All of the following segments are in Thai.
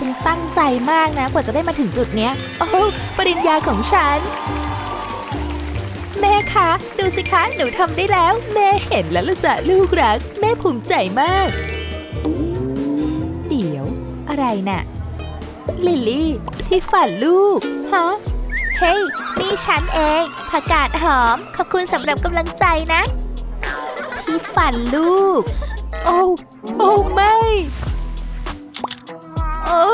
ฉันตั้งใจมากนะ กว่าจะได้มาถึงจุดเนี้ย โอ้โหปริญญาของฉัน แม่คะ ดูสิคะ หนูทำได้แล้ว แม่เห็นแล้วละจ้ะลูกรัก แม่ภูมิใจมาก เดี๋ยว อะไรน่ะ ลิลลี่ ที่ฝันลูก ฮะ เฮ้ยนี่ฉันเองผักกาดหอม ขอบคุณสำหรับกำลังใจนะ ที่ฝันลูก โอ้โอ้ไม่ อ้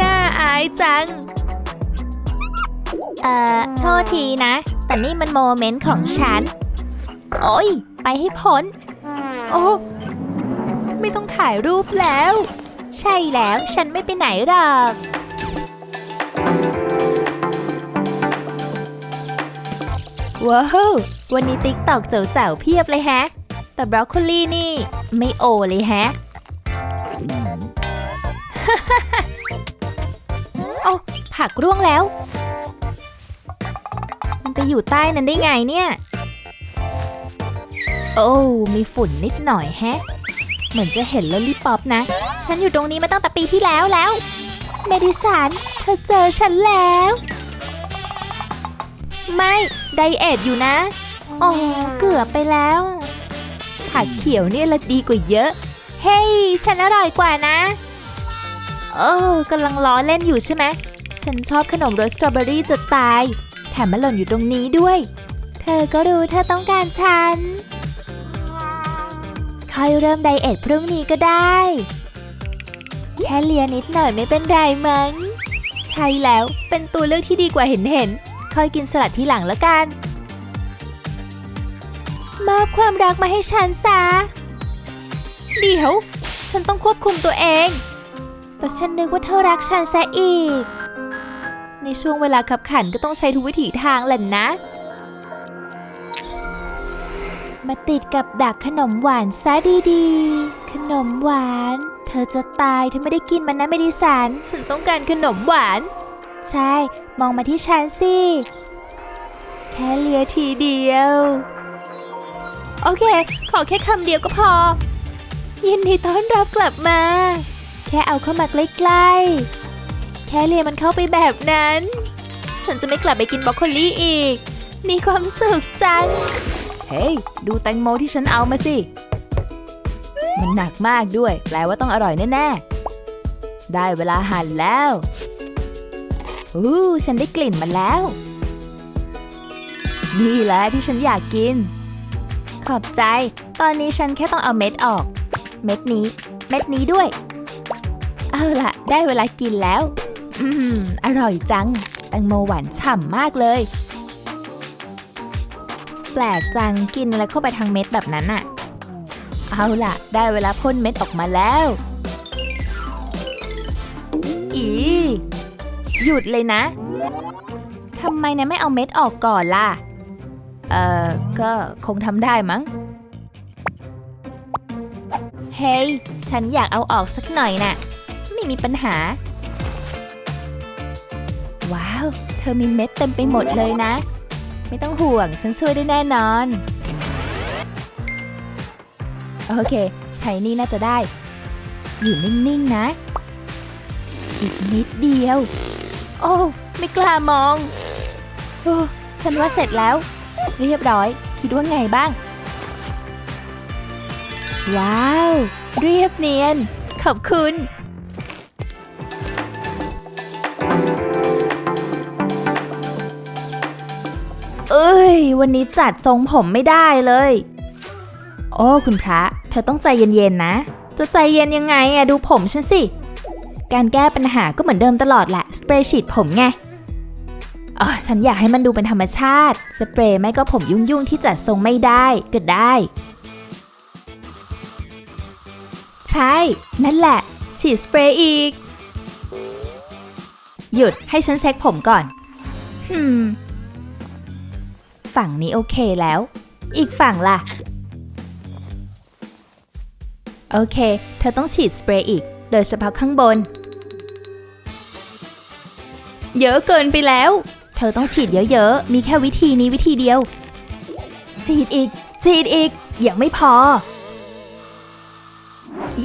น่าอายจัง เอ่อ โทษทีนะ แต่นี่มันโมเมนต์ของฉัน โอ้ย ไปให้พ้น โอ้ ไม่ต้องถ่ายรูปแล้ว ใช่แล้วฉันไม่ไปไหนหรอกว้าววันนี้ติ๊กตอกเจ๋วๆเพียบเลยแฮะ แต่บรอกโคลีนี่ ไม่โอเลยแฮะ โอ้ผักร่วงแล้ว มันไปอยู่ใต้นั้นได้ไงเนี่ย โอ้ มีฝุ่นนิดหน่อยแฮะ เหมือนจะเห็นลอลลี่ป๊อปนะ ฉันอยู่ตรงนี้มาตั้งแต่ปีที่แล้วแล้ว เมดิสันเธอเจอฉันแล้ว ไม่ ไดเอทอยู่นะโอ้เกือบไปแล้ว ผักเขียวเนี่ยละดีกว่าเยอะ เฮ้ย ฉันอร่อยกว่านะ เออกำลังล้อเล่นอยู่ใช่ไหม ฉันชอบขนมรสสตรอเบอรี่จะตาย แถมมันหล่นอยู่ตรงนี้ด้วย เธอก็รู้เธอต้องการฉัน ค่อยเริ่มไดเอทพรุ่งนี้ก็ได้ แค่เลียนิดหน่อยไม่เป็นไรมั้ง ใช่แล้วเป็นตัวเลือกที่ดีกว่าเห็นเห็น ค่อยกินสลัดที่หลังแล้วกัน มอบความรักมาให้ฉันซะ เดี๋ยว ฉันต้องควบคุมตัวเอง แต่ฉันนึกว่าเธอรักฉันซะอีก ในช่วงเวลาขับขันก็ต้องใช้ทุกวิถีทางแหละนะ มาติดกับดักขนมหวานซะดีๆ ขนมหวาน เธอจะตายเธอไม่ได้กินมันนะไม่ดิสันฉันต้องการขนมหวาน ใช่ มองมาที่ฉันสิ แค่เลียทีเดียว โอเค ขอแค่คำเดียวก็พอ ยินดีต้อนรับกลับมา แค่เอาเข้ามาใกล้ๆ แค่เลียมันเข้าไปแบบนั้น ฉันจะไม่กลับไปกินบรอกโคลีอีก มีความสุขจัง เฮ้ย ดูแตงโมที่ฉันเอามาสิ มันหนักมากด้วย แปลว่าต้องอร่อยแน่ๆ ได้เวลาหั่นแล้ว อู้ฉันได้กลิ่นมันแล้ว นี่แหละที่ฉันอยากกิน ขอบใจ ตอนนี้ฉันแค่ต้องเอาเม็ดออก เม็ดนี้ เม็ดนี้ด้วย เอาละได้เวลากินแล้ว อืม อร่อยจัง แตงโมหวานฉ่ำมากเลย แปลกจังกินอะไรเข้าไปทางเม็ดแบบนั้นอะเอาล่ะ ได้เวลาพ่นเม็ดออกมาแล้ว อี หยุดเลยนะทำไมนายไม่เอาเม็ดออกก่อนล่ะ เอ่อ ก็คงทำได้มั้ง เฮ้ย ฉันอยากเอาออกสักหน่อยน่ะ ไม่มีปัญหา ว้าว เธอมีเม็ดเต็มไปหมดเลยนะ ไม่ต้องห่วงฉันช่วยได้แน่นอน โอเค ใช้นี่น่าจะได้ อยู่นิ่ง ๆ นะ อีกนิดเดียว โอ้ไม่กล้ามองโอ้ฉันว่าเสร็จแล้ว เรียบร้อย คิดว่าไงบ้าง ว้าว เรียบเนียน ขอบคุณ วันนี้จัดทรงผมไม่ได้เลย โอ้คุณพระ เธอต้องใจเย็นๆนะ จะใจเย็นยังไงอะดูผมฉันสิ การแก้ปัญหาก็เหมือนเดิมตลอดแหละ สเปรย์ฉีดผมไงอ๋อฉันอยากให้มันดูเป็นธรรมชาติ สเปรย์ไม่ก็ผมยุ่งๆที่จัดทรงไม่ได้ก็ได้ ใช่ นั่นแหละ ฉีดสเปรย์อีก หยุดให้ฉันเช็คผมก่อนฮึม ฝั่งนี้โอเคแล้ว อีกฝั่งล่ะ โอเค เธอต้องฉีดสเปรย์อีก โดยเฉพาะข้างบน เยอะเกินไปแล้ว เธอต้องฉีดเยอะๆ มีแค่วิธีนี้วิธีเดียว ฉีดอีก ฉีดอีก ยังไม่พอ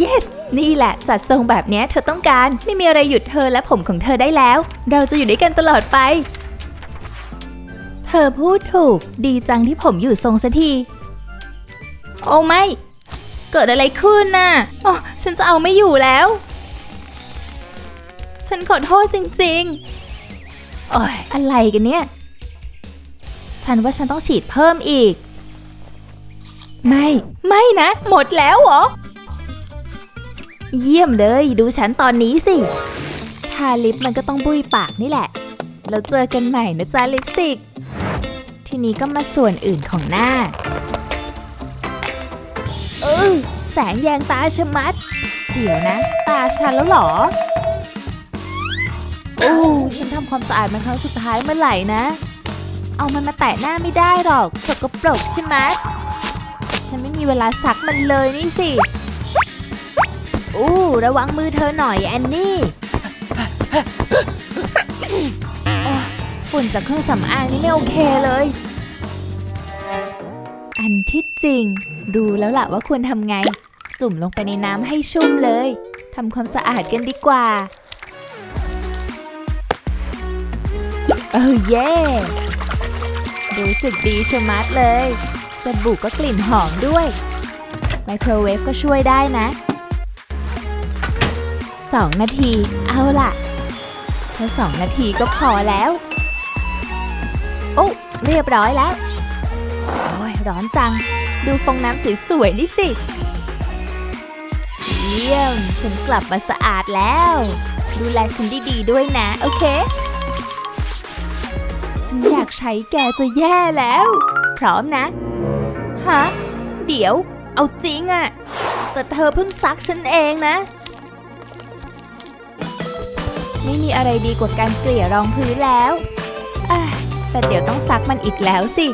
yes นี่แหละ จัดทรงแบบนี้เธอต้องการ ไม่มีอะไรหยุดเธอและผมของเธอได้แล้ว เราจะอยู่ด้วยกันตลอดไป อพูดถูก ดีจังที่ผมอยู่ทรงสักที โอ้ไม่ เกิดอะไรขึ้นน่ะโอ๋อฉันจะเอาไม่อยู่แล้ว ฉันขอโทษจริงๆ โอ้ยอะไรกันเนี่ย ฉันว่าฉันต้องฉีดเพิ่มอีก ไม่ ไม่นะ หมดแล้วเหรอ เยี่ยมเลย ดูฉันตอนนี้สิทาลิปมันก็ต้องบุยปากนี่แหละ แล้วเจอกันใหม่นะจ๊ะลิปสติก ทีนี้ก็มาส่วนอื่นของหน้า เออแสงแยงตาชะมัด เดี๋ยวนะ ตาฉันแล้วเหรอ โอ้ฉันทำความสะอาดมันครั้งสุดท้ายเมื่อไหร่นะ เอามันมาแตะหน้าไม่ได้หรอก สกปรกใช่ไหมฉันไม่มีเวลาซักมันเลยนี่สิ อู้ระวังมือเธอหน่อยแอนนี่ จากเครื่องสำอางนี่ไม่โอเคเลย อันที่จริง รู้แล้วล่ะว่าควรทำไง จุ่มลงไปในน้ำให้ชุ่มเลยทำความสะอาดกันดีกว่าเออเย่รู้สึกดีชะมัดเลยสบู่ก็กลิ่นหอมด้วย ไมโครเวฟก็ช่วยได้นะ 2 นาที เอาล่ะแค่สองนาทีก็พอแล้ว โอ้เรียบร้อยแล้ว โอ้ยร้อนจัง ดูฟองน้ำสวยๆนี่สิ เยี่ยม ฉันกลับมาสะอาดแล้ว ดูแลฉันดีๆด้วยนะ โอเค ฉันอยากใช้แกจะแย่แล้ว พร้อมนะ ฮะ เดี๋ยว เอาจริงอะแต่เธอเพิ่งซักฉันเองนะไม่มีอะไรดีกว่าการเกลี่ยรองพื้นแล้วอะ แต่เดี๋ยวต้องซักมันอีกแล้วสิ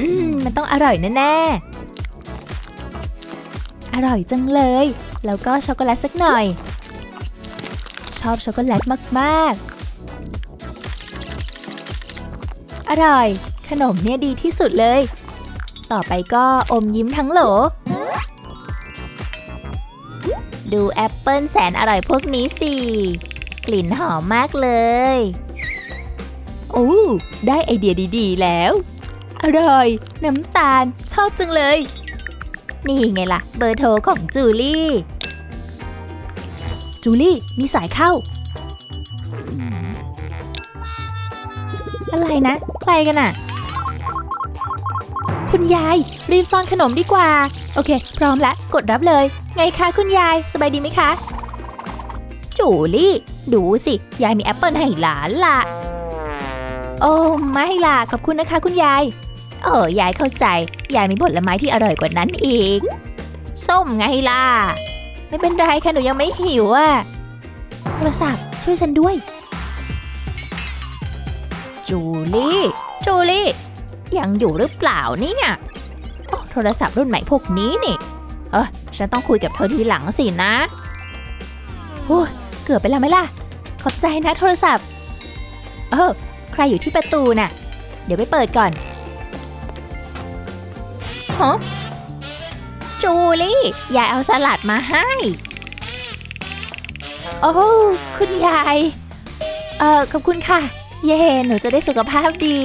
อืม มันต้องอร่อยแน่ๆ อร่อยจังเลย แล้วก็ช็อกโกแลตสักหน่อย ชอบช็อกโกแลตมากๆ อร่อย ขนมเนี่ยดีที่สุดเลย ต่อไปก็อมยิ้มทั้งโหล ดูแอปเปิลแสนอร่อยพวกนี้สิ กลิ่นหอมมากเลย โอ้ ได้ไอเดียดีๆแล้ว อร่อย น้ำตาล ชอบจังเลย นี่ไงล่ะ เบอร์โทรของจูลี่ จูลี่ มีสายเข้า อะไรนะ ใครกันอะคุณยาย รีบซ่อนขนมดีกว่า โอเค พร้อมแล้ว กดรับเลย ไงคะคุณยายสบายดีไหมคะ จูลี่ ดูสิ ยายมีแอปเปิลให้หลานละโอ้ไม่ล่ะ ขอบคุณนะคะ คุณยาย เออยายเข้าใจ ยายมีผลไม้ที่อร่อยกว่านั้นอีก ส้มไงล่ะ ไม่เป็นไรค่ะหนูยังไม่หิวอะโทรศัพท์ช่วยฉันด้วย จูลี่ จูลี่ ยังอยู่หรือเปล่าเนี่ยโอ้โทรศัพท์รุ่นใหม่พวกนี้นี่ เออฉันต้องคุยกับเธอทีหลังสินะโอ้เกือบไปแล้วไหมล่ะ ขอบใจนะโทรศัพท์ เออ ใครอยู่ที่ประตูน่ะ เดี๋ยวไปเปิดก่อนฮะจูลี่ยายเอาสลัดมาให้ โอ้คุณยาย เออขอบคุณค่ะ เย่หนูจะได้สุขภาพดี